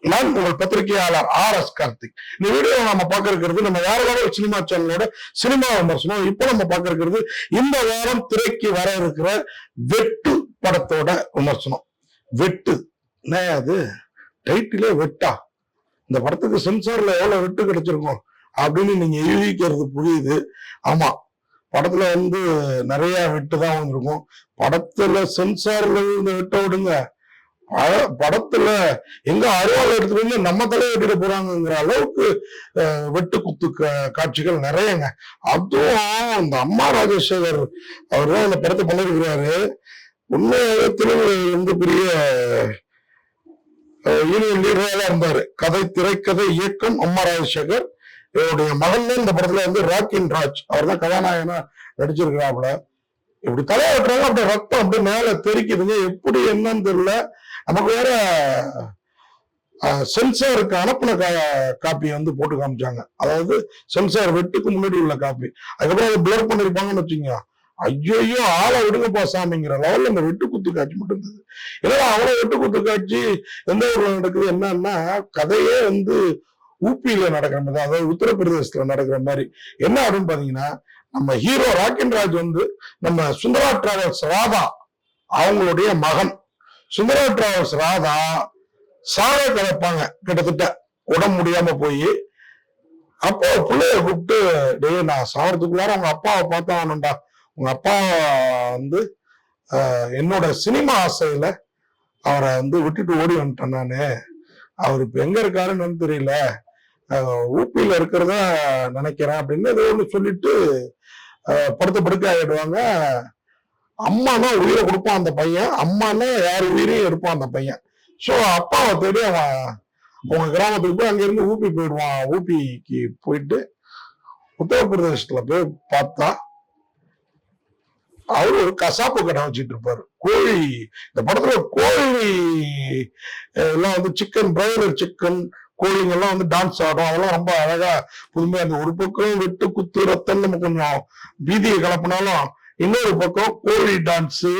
நான் உங்கள் பத்திரிகையாளர் ஆர் எஸ் கார்த்திக். இந்த வீடியோ நம்ம பார்க்க இருக்கிறது நம்ம வார வேற சினிமா சேனலோட சினிமா விமர்சனம் இப்போ நம்ம பார்க்க இருக்கிறது இந்த வாரம் திரைக்கு வர இருக்கிற வெட்டு படத்தோட விமர்சனம். வெட்டு. என்ன அது? டைட்டிலே வெட்டா. இந்த படத்துக்கு சென்சார்ல எவ்வளவு வெட்டு கிடைச்சிருக்கும் அப்படின்னு நீங்க யூகிக்கிறது புரியுது. ஆமா. படத்துல வந்து நிறைய வெட்டு தான் வந்திருக்கும். படத்துல சென்சார்ல இந்த வெட்ட விடுங்க. படத்துல எங்க அருவாள் எடுத்துட்டு வந்து நம்ம தலையை வெட்டிட போறாங்கங்கிற அளவுக்கு வெட்டு குத்து காட்சிகள் நிறையங்க. அதுவும் அந்த அம்மா ராஜசேகர் அவர் தான் இந்த படத்தை பண்ணிருக்கிறாரு. உண்மையாவே தெலுங்கு வந்து பெரிய யூனியன் லீடராக இருந்தாரு. கதை திரைக்கதை இயக்கம் அம்மா ராஜசேகர். இவருடைய மகன் இந்த படத்துல வந்து ராக்கின் ராஜ். அவர் தான் கதாநாயகனா நடிச்சிருக்கிறாப்புல. இப்படி தலையாட்டுறாங்க அப்படியே ரத்தம் அப்படியே மேல தெரிக்குதுங்க. எப்படி என்னன்னு தெரியல. நமக்கு வேற சென்சாருக்கு அனுப்பின கா காப்பியை வந்து போட்டு காமிச்சாங்க. அதாவது சென்சார் வெட்டுக்கு முன்னாடி உள்ள காப்பி அதுக்கப்புறம் அதை பிளர் பண்ணிருப்பாங்கன்னு வச்சுங்க ஐயோ ஆளை விடுங்கப்பா சாமிங்கிற லெவலில் இந்த வெட்டு குத்து காட்சி மட்டும் இருந்தது. ஏன்னா அவ்வளோ வெட்டு குத்து காட்சி எந்த ஊரில் நடக்குது என்னன்னா கதையே வந்து ஊபியில நடக்கிற மாதிரி அதாவது உத்தரப்பிரதேசத்துல நடக்கிற மாதிரி. என்ன அப்படின்னு பாத்தீங்கன்னா நம்ம ஹீரோ ராக்கின் ராஜ் வந்து நம்ம சுந்தரா டிராவல்ஸ் ராதா அவங்களுடைய மகன். சுந்தரா டிராவல்ஸ் ராதா சாலை கலப்பாங்க. கிட்டத்தட்ட உடம்பு முடியாம போய் அப்போ பிள்ளைய கூப்பிட்டு டேய் நான் சாகிறதுக்குள்ளார உங்க அப்பாவை பார்த்தா ஆகணும்டா. உங்க அப்பா வந்து என்னோட சினிமா ஆசையில அவரை வந்து விட்டுட்டு ஓடி வந்துட்டேன் நானு. அவர் இப்ப எங்க இருக்காருன்னு தெரியல. ஆஹ், ஊப்பியில இருக்கிறதா நினைக்கிறேன். அப்படின்னு ஏதோ ஒன்று சொல்லிட்டு படுத்து படுத்த படுக்க ஆகிடுவாங்க அம்மானா உயிரை கொடுப்பான் அந்த பையன் அம்மானா யார் உயிரையும் எடுப்பான் அந்த பையன். ஸோ அப்பாவை தேடி அவன் அவங்க கிராமத்துக்கு போய் அங்கேருந்து ஊபி போயிடுவான். ஊபிக்கு போயிட்டு உத்தரப்பிரதேசத்துல போய் பார்த்தா அவரு ஒரு கசாப்பு கடை வச்சுட்டு இருப்பாரு. கோழி இந்த படத்துல கோழி எல்லாம் வந்து சிக்கன் பிராய்லர் சிக்கன் கோழிங்கெல்லாம் வந்து டான்ஸ் ஆடும். அதெல்லாம் ரொம்ப அழகா புதுமையா அந்த ஒரு பக்கம் வெட்டு குத்து ரத்தம் நம்ம கொஞ்சம் பீதியை கலப்பினாலும் இன்னொரு பக்கம் கோழி டான்ஸ்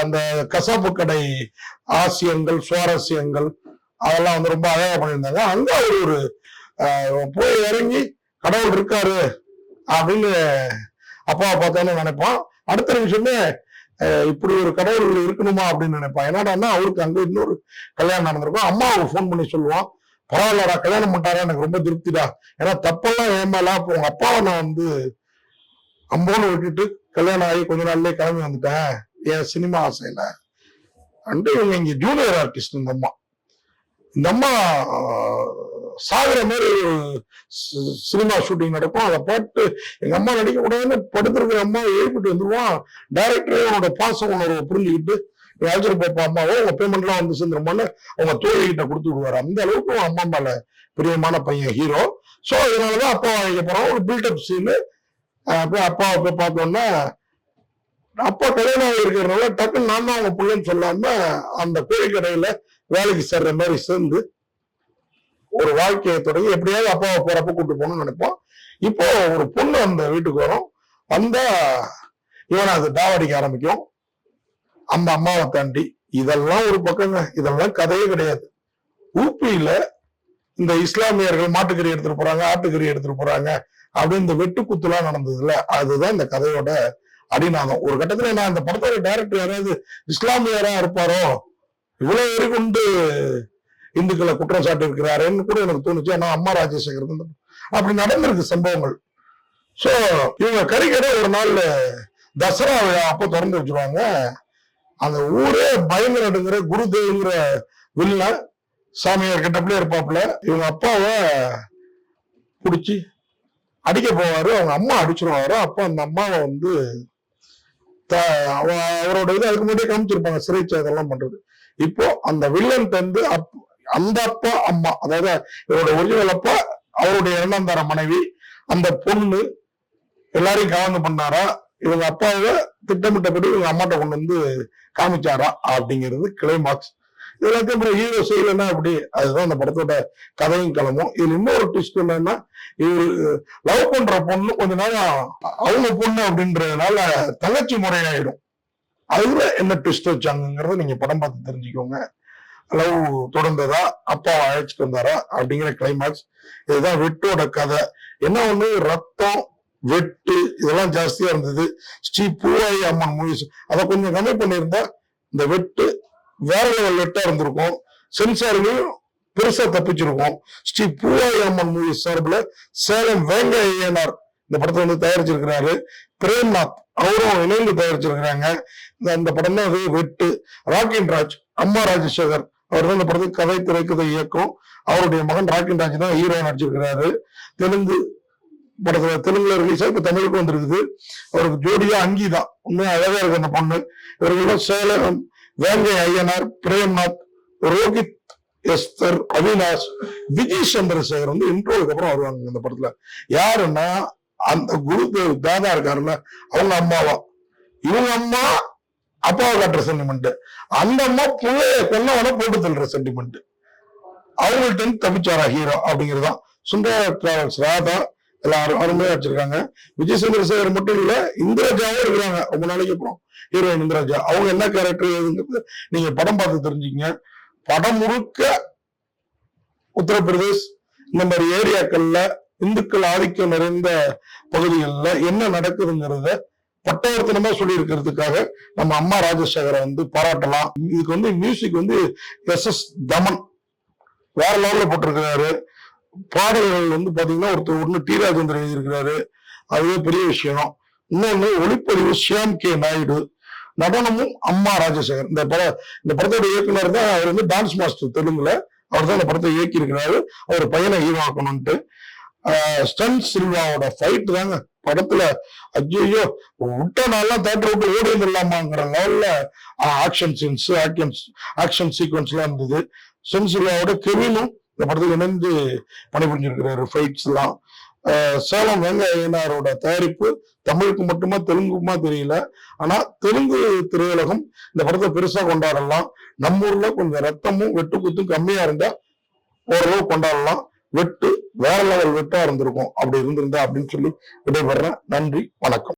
அந்த கசாப்பு கடை ஆசியங்கள் சுவாரஸ்யங்கள் அதெல்லாம் வந்து ரொம்ப அழகாக பண்ணியிருந்தாங்க. அங்க அவர் ஒரு போய் இறங்கி கடவுள் இருக்காரு அப்படின்னு அப்பாவை பார்த்தாலும் நினைப்பான். அடுத்த நிமிஷமே இப்படி ஒரு கடவுள் இருக்கணுமா அப்படின்னு நினைப்பான். என்னடான்னா அவருக்கு அங்கே இன்னொரு கல்யாணம் நடந்திருக்கும். அம்மாவுக்கு ஃபோன் பண்ணி சொல்லுவான். பரவாயில்லடா கல்யாணம் பண்ணிட்டாரா? எனக்கு ரொம்ப திருப்திடா. ஏன்னா தப்பெல்லாம் ஏமாலாம் அப்போ உங்க அப்பாவை நான் வந்து அம்போன்னு விட்டுட்டு கல்யாணம் ஆகி கொஞ்ச நாள்லயே கிளம்பி வந்துட்டேன். என் சினிமா ஆசையில. அண்டு இவங்க இங்க ஜூனியர் ஆர்டிஸ்ட் இந்த அம்மா. இந்த அம்மா ஆஹ், சாகுற மாதிரி சினிமா ஷூட்டிங் நடக்கும். அதை பார்த்து எங்க அம்மா நடிக்க கூடாதுன்னு படுத்திருக்கிற அம்மா எழுப்பிட்டு வந்துருவான். டைரக்டரே அவனோட பாச உணர்வை புரிஞ்சுக்கிட்டு நீ அழைச்சிட்டு போப்பா அம்மாவோ உங்க பேமெண்ட்லாம் வந்து சேர்ந்துருமான்னு அவங்க தோழி கிட்ட கொடுத்து விடுவாரு. அந்த அளவுக்கு அம்மா மேல பிரியமான பையன் ஹீரோ சோ அதனாலதான் அப்பா வாங்கிக்க போறான். ஒரு பில்டப் சீனு அப்படியே அப்பாவை போய் பார்த்தோன்னா அப்பா கல்யாணம் இருக்கிறதுனால டக்குன்னு நான் தான் அவங்க பிள்ளைன்னு சொல்லாம அந்த கோழிக்கடையில வேலைக்கு சேர்ற மாதிரி சேர்ந்து ஒரு வாழ்க்கையை தொடங்கி எப்படியாவது அப்பாவை போறப்ப கூப்பிட்டு போகணும்னு நினைப்போம். இப்போ ஒரு பொண்ணு அந்த வீட்டுக்கு வரும். வந்தா இவனை அது டாவடிக்க ஆரம்பிக்கும். அந்த அம்மாவை தாண்டி. இதெல்லாம் ஒரு பக்கங்க. இதெல்லாம் கதையே கிடையாது. ஊப்பியில இந்த இஸ்லாமியர்கள் மாட்டுக்கறி எடுத்துட்டு போறாங்க ஆட்டுக்கறி எடுத்துட்டு போறாங்க. அப்படின்னு இந்த வெட்டு குத்துலாம் நடந்ததுல அதுதான் இந்த கதையோட அடிநாதம். ஒரு கட்டத்துல நான் அந்த படத்தோட டைரக்டர் யாராவது இஸ்லாமியரா இருப்பாரோ? இவ்வளவு வரைக்கும் இந்துக்களை குற்றம் சாட்டி இருக்கிறாருன்னு கூட எனக்கு தோணுச்சு. ஆனா அம்மா ராஜசேகர் வந்து அப்படி நடந்திருக்கு சம்பவங்கள். சோ இவங்க கறிக்கடை ஒரு நாள் தசரா விழா அப்போ திறந்து வச்சிருவாங்க. அந்த ஊரே பயங்கரடுங்கிற குருதேவ்ங்கிற வில்ல சாமியார் கிட்டப்படியே இருப்பாப்புல. இவங்க அப்பாவை பிடிச்சி அடிக்க போவாரு அவங்க அம்மா அடிச்சிருவாரு. அப்போ அந்த அம்மாவை வந்து த- அவ- அவரோட இது அதுக்கு முன்னாடியே காமிச்சிருப்பாங்க சிறைச்சு அதெல்லாம் பண்றது. இப்போ அந்த வில்லன் தந்து அப் அந்த அப்பா அம்மா அதாவது இவரோட ஒரிஜினல் அப்பா அவருடைய இரண்டாம் தர மனைவி அந்த பொண்ணு எல்லாரையும் கலந்து பண்ணாரா? இவங்க அப்பாவை திட்டமிட்டபடி இவங்க அம்மாட்ட கொண்டு வந்து காமிச்சாரா? அப்படிங்கிறது கிளைமாக்ஸ் இதெல்லாத்தையும் அப்புறம் ஹீரோ செய்யலன்னா அப்படி? அதுதான் அந்த படத்தோட கதையும் கிளம்பும். இதுல இன்னொரு ட்விஸ்ட் என்னன்னா இவர் லவ் பண்ற பொண்ணு கொஞ்ச நேரம் அவங்க பொண்ணு அப்படின்றதுனால தங்கச்சி முறையாயிடும். அதுல என்ன ட்விஸ்ட் வச்சாங்கங்கிறத நீங்க படம் பார்த்து தெரிஞ்சுக்கோங்க. லவ் தொடர்ந்ததா? அப்பா அழைச்சிட்டு வந்தாரா? அப்படிங்கிற கிளைமேக்ஸ் இதுதான் வெட்டோட கதை. என்ன ஒண்ணு? ரத்தம் வெட்டு இதெல்லாம் ஜாஸ்தியா இருந்தது. ஸ்ரீ பூவாயி அம்மன் மூவிஸ் அதை கொஞ்சம் கம்மி பண்ணியிருந்தா இந்த வெட்டு வேற லெவல் லெட்டா இருந்திருக்கும். சென்சார்லயும் பெருசா தப்பிச்சிருக்கும். ஸ்ரீ பூவாய் அம்மன் மூவிஸ் சார்பில் சேலம் வேங்க ஐயனார் இந்த படத்தை வந்து தயாரிச்சிருக்கிறாரு. பிரேம்நாத் அவரும் இணைந்து தயாரிச்சிருக்கிறாங்க. இந்த அந்த படம் தான் வெட்டு. ராக்கின் ராஜ் அம்மா ராஜசேகர் அவர் தான் இந்த படத்துக்கு கதை திரைக்கதை இயக்கம். அவருடைய மகன் ராக்கின் ராஜ் தான் ஹீரோ நடிச்சிருக்கிறாரு. தெலுங்கு படத்துல தெலுங்குல ரிலீஸ் ஆகி இப்ப தமிழுக்கு வந்திருக்குது. அவருக்கு ஜோடியா அங்கி தான். உண்மையா அழகா இருக்கு அந்த பொண்ணு. இவர்களோட சேலம் வேங்கை ஐயனார் பிரேம்நாத் ரோஹித் எஸ்தர் அவினாஷ் விஜய் சந்திரசேகர் வந்து இன்ட்ரோவுக்கு அப்புறம் வருவாங்க இந்த படத்துல. யாருன்னா அந்த குருதேவ் தாதா இருக்காருல்ல அவங்க அம்மாவா? இவங்க அம்மா அப்பாவை காட்டுற சென்டிமெண்ட் அந்த அம்மா பிள்ளைய கொல்லவன போட்டு தள்ளுற சென்டிமெண்ட் அவங்கள்ட்ட தப்பிச்சாரா ஹீரோ அப்படிங்கிறதுதான். சுந்தர டிராவல்ஸ் ராதா எல்லாரும் அருமையா வச்சிருக்காங்க. விஜய் சந்திரசேகர் மட்டும் இல்ல இந்திரஜாவும் இருக்கிறாங்க. ரொம்ப நாளைக்கு அப்புறம் ஹீரோயின் இந்திரஜா. அவங்க என்ன கேரக்டர் ஏதுங்கிறது நீங்க படம் பார்த்து தெரிஞ்சுக்கங்க. படம் முழுக்க உத்தரப்பிரதேஷ் இந்த மாதிரி ஏரியாக்கள்ல இந்துக்கள் ஆதிக்கம் நிறைந்த பகுதிகளில் என்ன நடக்குதுங்கிறத பட்டவர்த்தனமா சொல்லி இருக்கிறதுக்காக நம்ம அம்மா ராஜசேகரை வந்து பாராட்டலாம். இதுக்கு வந்து மியூசிக் வந்து எஸ் எஸ் தமன் வேற லெவல்ல போட்டிருக்கிறாரு. பாடல்கள் வந்து பாத்தீங்கன்னா ஒருத்தர் ஒண்ணு டி ராஜேந்திரன் எழுதியிருக்கிறாரு. அதுவே பெரிய விஷயம். இன்னொன்னு ஒளிப்பதிவு சியாம் கே நாயுடு. நடனமும் அம்மா ராஜசேகர். இந்த பட இந்த படத்தோட இயக்குனர் தான் அவர் வந்து டான்ஸ் மாஸ்டர் தெலுங்குல. அவர் தான் இந்த படத்தை இயக்கி இருக்கிறாரு அவர் பையனை ஹீரோ ஸ்டன் சில்வாவோட ஃபைட் தாங்க. படத்துல ஐயோ விட்ட நாளெல்லாம் தேட்டர் விட்டு ஓடி வந்துடலாமாங்கிற லெவல்ல ஆக்ஷன் சீன்ஸ் ஆக்ஷன் ஆக்ஷன் சீக்வன்ஸ்லாம் இருந்தது. ஸ்டன் சில்வாவோட கெவினும் இந்த படத்தில் இணைந்து பணிபுரிஞ்சிருக்கிறாரு ஃபைட்ஸ் எல்லாம் ஆஹ் சேலம் வெங்கையனாரோட தயாரிப்பு தமிழுக்கு மட்டுமா தெலுங்குமா தெரியல. ஆனா தெலுங்கு திரையுலகம் இந்த படத்தை பெருசா கொண்டாடலாம். நம்ம ஊர்ல கொஞ்சம் ரத்தமும் வெட்டுக்குத்தும் கம்மியா இருந்தா ஓரளவு கொண்டாடலாம். வெட்டு வேற லெவல் வெட்டா இருந்திருக்கும். அப்படி இருந்திருந்தா அப்படின்னு சொல்லி விடைபெறேன் நன்றி வணக்கம்.